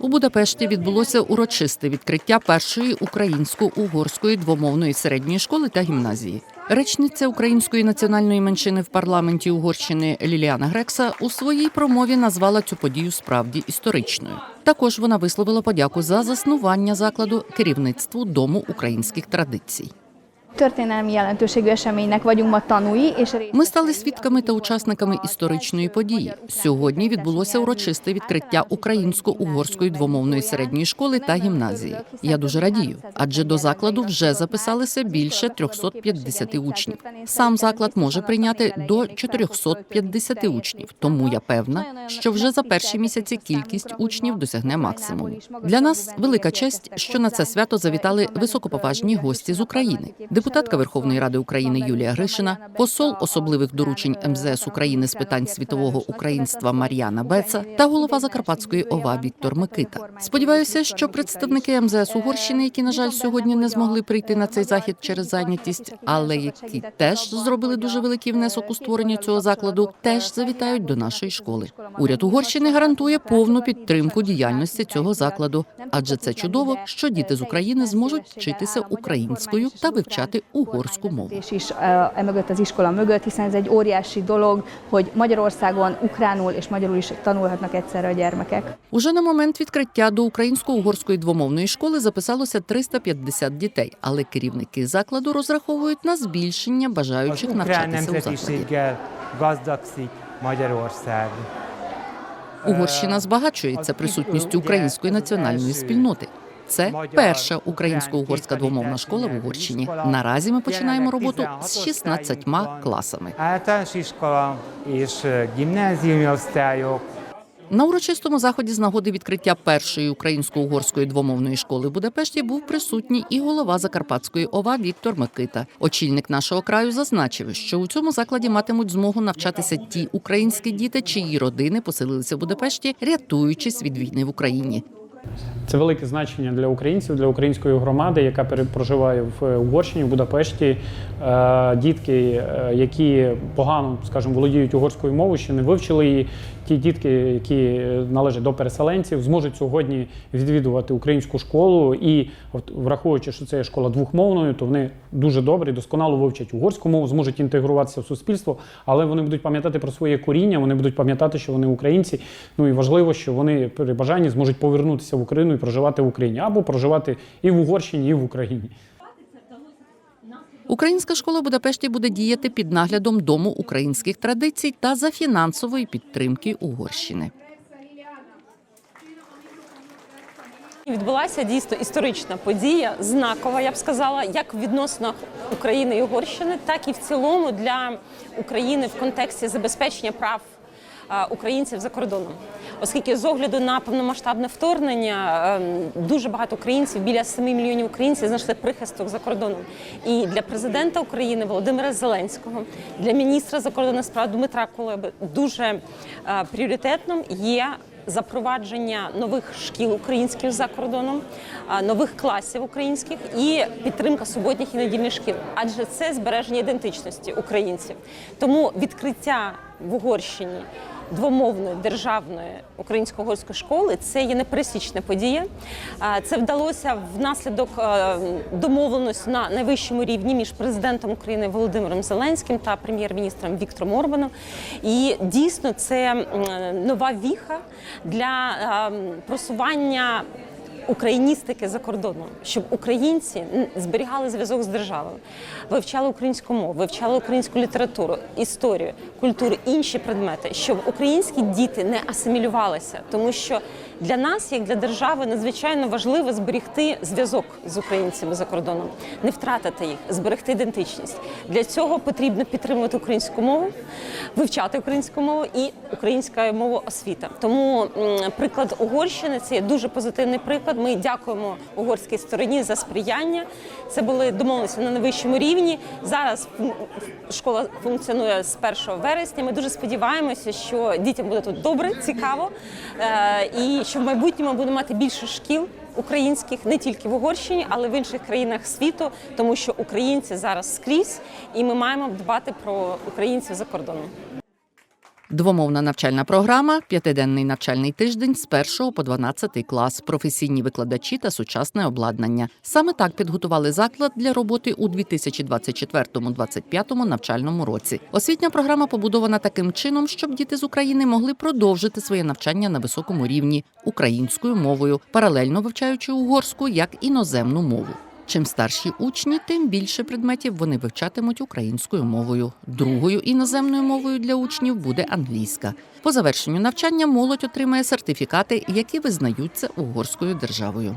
У Будапешті відбулося урочисте відкриття першої українсько-угорської двомовної середньої школи та гімназії. Речниця української національної меншини в парламенті Угорщини Ліліана Грекса у своїй промові назвала цю подію справді історичною. Також вона висловила подяку за заснування закладу керівництву Дому українських традицій. Történelmi jelentőségű eseménynek vagyunk ma tanúi, Ми стали свідками та учасниками історичної події. Сьогодні відбулося урочисте відкриття українсько-угорської двомовної середньої школи та гімназії. Я дуже радію, адже до закладу вже записалися більше 350 учнів. Сам заклад може прийняти до 450 учнів. Тому я певна, що вже за перші місяці кількість учнів досягне максимуму. Для нас велика честь, що на це свято завітали високоповажні гості з України. Депутатка Верховної Ради України Юлія Гришина, посол особливих доручень МЗС України з питань світового українства Мар'яна Беца та голова Закарпатської ОВА Віктор Микита. Сподіваюся, що представники МЗС Угорщини, які на жаль сьогодні не змогли прийти на цей захід через зайнятість, але які теж зробили дуже великий внесок у створення цього закладу, теж завітають до нашої школи. Уряд Угорщини гарантує повну підтримку діяльності цього закладу, адже це чудово, що діти з України зможуть вчитися українською та вивчати угорську мову. és is emögött az iskola mögött, hiszen ez egy óriási dolog, hogy Magyarországon ukránul és magyarul is tanulhatnak egyszerre a gyermekek. Уже на момент відкриття до українсько-угорської двомовної школи записалося 350 дітей, але керівники закладу розраховують на збільшення бажаючих навчатися у закладі. Угорщина збагачується присутністю української національної спільноти. Це перша українсько-угорська двомовна школа в Угорщині. Наразі ми починаємо роботу з 16 класами. На урочистому заході з нагоди відкриття першої українсько-угорської двомовної школи в Будапешті був присутній і голова Закарпатської ОВА Віктор Микита. Очільник нашого краю зазначив, що у цьому закладі матимуть змогу навчатися ті українські діти, чиї родини поселилися в Будапешті, рятуючись від війни в Україні. Це велике значення для українців, для української громади, яка проживає в е, Угорщині, в Будапешті. Е, Дітки, е, які погано, скажімо, володіють угорською мовою, ще не вивчили її. Ті дітки, які належать до переселенців, зможуть сьогодні відвідувати українську школу. І враховуючи, що це є школа двохмовною, то вони дуже добре, досконало вивчать угорську мову, зможуть інтегруватися в суспільство, але вони будуть пам'ятати про своє коріння, вони будуть пам'ятати, що вони українці. Ну і важливо, що вони при бажанні зможуть повернутися в Україну і проживати в Україні або проживати і в Угорщині, і в Україні. Українська школа в Будапешті буде діяти під наглядом Дому українських традицій та за фінансової підтримки Угорщини. Відбулася дійсно історична подія, знакова, я б сказала, як в відносинах України і Угорщини, так і в цілому для України в контексті забезпечення прав українців за кордоном. Оскільки з огляду на повномасштабне вторгнення ем, дуже багато українців, біля 7 мільйонів українців, знайшли прихисток за кордоном. І для президента України Володимира Зеленського, для міністра закордонних справ Дмитра Кулеби дуже е, пріоритетним є запровадження нових шкіл українських за кордоном, нових класів українських і підтримка суботніх і недільних шкіл, адже це збереження ідентичності українців. Тому відкриття в Угорщині двомовної державної українсько-угорської школи це є непересічна подія. Це вдалося внаслідок е, домовленості на найвищому рівні між президентом України Володимиром Зеленським та прем'єр-міністром Віктором Орбаном. І дійсно це нова віха для е, просування. Україністики за кордоном, щоб українці зберігали зв'язок з державою, вивчали українську мову, вивчали українську літературу, історію, культуру, інші предмети, щоб українські діти не асимілювалися, тому що для нас, як для держави, надзвичайно важливо зберегти зв'язок з українцями за кордоном, не втратити їх, зберегти ідентичність. Для цього потрібно підтримувати українську мову, вивчати українську мову і українська мова освіта. Тому приклад Угорщини це є дуже позитивний приклад. Ми дякуємо угорській стороні за сприяння. Це були домовленості на найвищому рівні. Зараз школа функціонує з 1 вересня. Ми дуже сподіваємося, що дітям буде тут добре, цікаво, е, і що в майбутньому будемо мати більше шкіл. Українських не тільки в Угорщині, але в інших країнах світу, тому що українці зараз скрізь, і ми маємо дбати про українців за кордоном. Двомовна навчальна програма, п'ятиденний навчальний тиждень з 1 по 12 клас, професійні викладачі та сучасне обладнання. Саме так підготували заклад для роботи у 2024-2025 навчальному році. Освітня програма побудована таким чином, щоб діти з України могли продовжити своє навчання на високому рівні українською мовою, паралельно вивчаючи угорську як іноземну мову. Чим старші учні, тим більше предметів вони вивчатимуть українською мовою. Другою іноземною мовою для учнів буде англійська. По завершенню навчання молодь отримає сертифікати, які визнаються угорською державою.